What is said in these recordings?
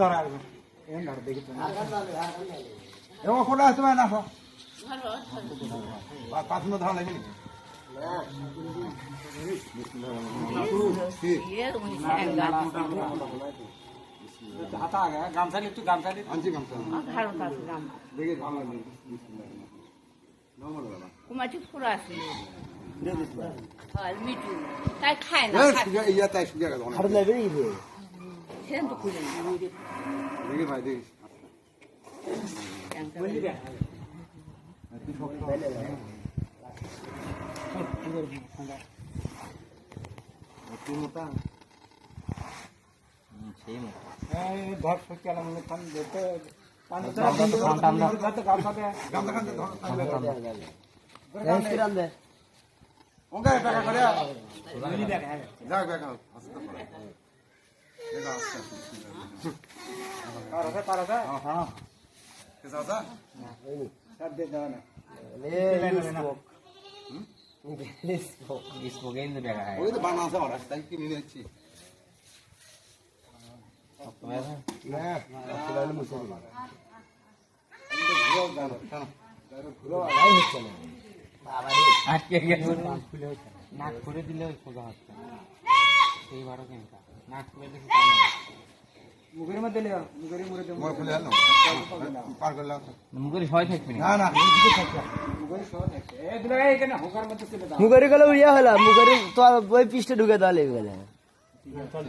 ধরা দেখি খোলা আছে না না পাঁচ মিনিট ধরা লাগবে। গামছা একটু গামছা আনছি গামছা দেখে ছিল মিটু তাই তাই সুজা গেল ভাই দেখি ধর সত্যি আলাম খান দেখতে রেস্টুরেন্ট দে ওঙ্গায় টাকা করে যাক বেকা আস্তে করে এটা আস্তে পারবে পারবে হ্যাঁ কেসা আছে সব দে দাও না লে স্পোক ওই তো বানা আছে ওরা তাই কি নিয়ে যাচ্ছি না রেস্টুরেন্ট মুছে দিল ভাই হচ্ছে না বাবা রে আটকে নাক করে দিলে সোজা হচ্ছে সেইবারও কেনকা নাক করে দেখি মুগের মধ্যে লে মুগের মুরে দে মুরে খুলে আনো? পার করলাম মুখের ভয় থাকবে না না মুগের থাকবে। মুগের সহ থাকবে। এ দিলে এখানে হোকার মধ্যে চলে দাও। মুগরি গেলে উড়িয়া হলা মুগরি তো ওই পিস্টে ঢুকে দালে গেলে। চল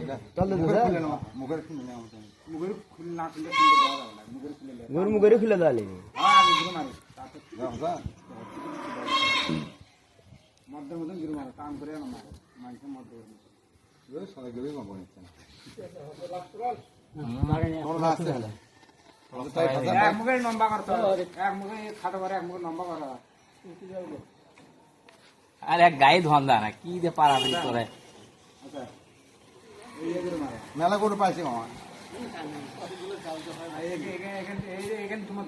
দে খুলে নাও মুগের খুলে নাও মুগের খুলে না খুলে খুলে দাও মুগরি মুগরি খুলে হ্যাঁ গুরু দাও মধ্যে মধ্যে গুরু মারো কাম করে না মারো। মানুষের মধ্যে সবাই গেলে নিচ্ছে এক মুখে লম্বা করতে এক মুখে খাটো করে এক মুখে লম্বা করা আর গায়ে ধন্দা না, কি যে পারাপারি করে। মেলা করে পাইছি মামা এখানে তোমার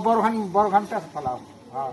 বড় খান বড় খানটা ফলাও হ্যাঁ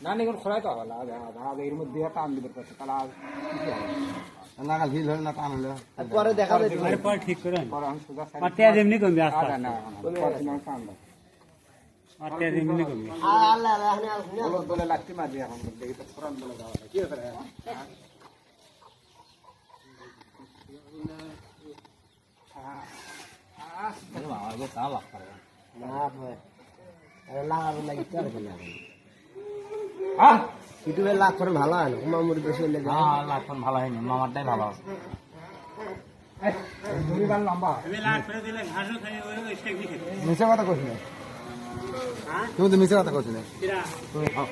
দাও না খালি না না কোন খোলাই তো হলো আগে এর মধ্যে টান দিবে পাচ্ছে তাহলে নাগাল হিল হল না টান হলো আর পরে দেখা যাবে পরে ঠিক করে পরে আমি সোজা পাতে এমনি কমবে আস্তে না পরে না টান দাও পাতে এমনি কমবে আল্লাহ আল্লাহ আল্লাহ বলে বলে লাগতে মারি এখন দেখি তো পুরান বলে যাওয়া কি হতে রে আমার গো তা লাগ করে না ভাই আরে লাগাবো লাগি তার কেন হ্যাঁ? ইউটিউবে লাখ করে ভালো হয় না কুমা মুড়ি বেশি হলে হ্যাঁ লাখন ভালো হয়নি মামারটাই ভালো আছে। করে মিছে কথা কইছ না। তুমি তো মিছে কথা কইছ না। কিরা? তুমি খাও।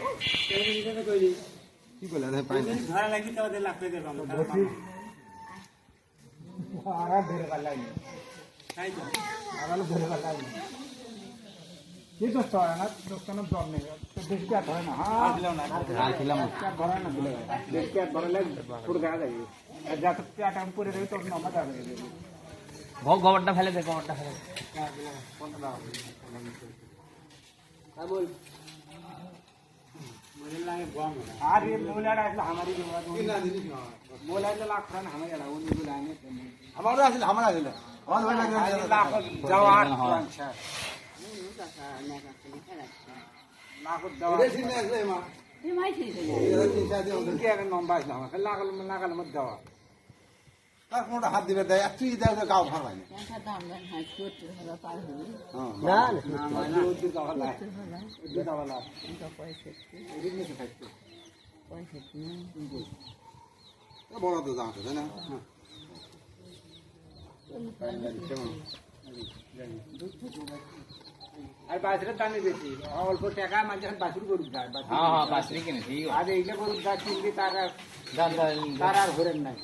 কি বলে পাই ধরা লাগি তো লাট করে দেব। আরা ধরে গাল লাই তাই তো। আরা ধরে গাল লাই কি দোস্ত হয় না না জব নেই। बिस्किट भरना हाँ। फैले देखो गोवट्टा फैले क्या कौन ना क्या बोल आज ये बोला था इसलिए हमारी जो बात बोला तो लाख खान हमारे लाओ नहीं बुलाएँगे हमारा इसलिए हमारा इसलिए और वाला लाख जवान হাত দিবে দেয় তুই দেয় গাও ভার হয় দাম হয়। বড় তো জানতো তাই না? আর বাসরের দামে বেশি অল্প টাকা মানুষ এখন বাসুর গরুর দাম হ্যাঁ হ্যাঁ বাসুরি কিনেছি আর এইগুলো গরুর দাম কিনবি তার আর তার আর হরেন নাই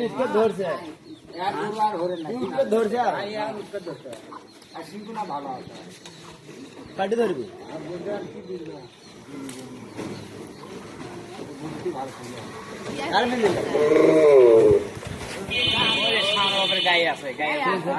উৎপাদ ধরছে আর গরু আর হরেন নাই উৎপাদ ধরছে আর উৎপাদ ধরছে আর সিংহ না ভালো আছে কাটি ধরবি আর বলতে আর কি দিল গায়ে আছে গায়ে আছে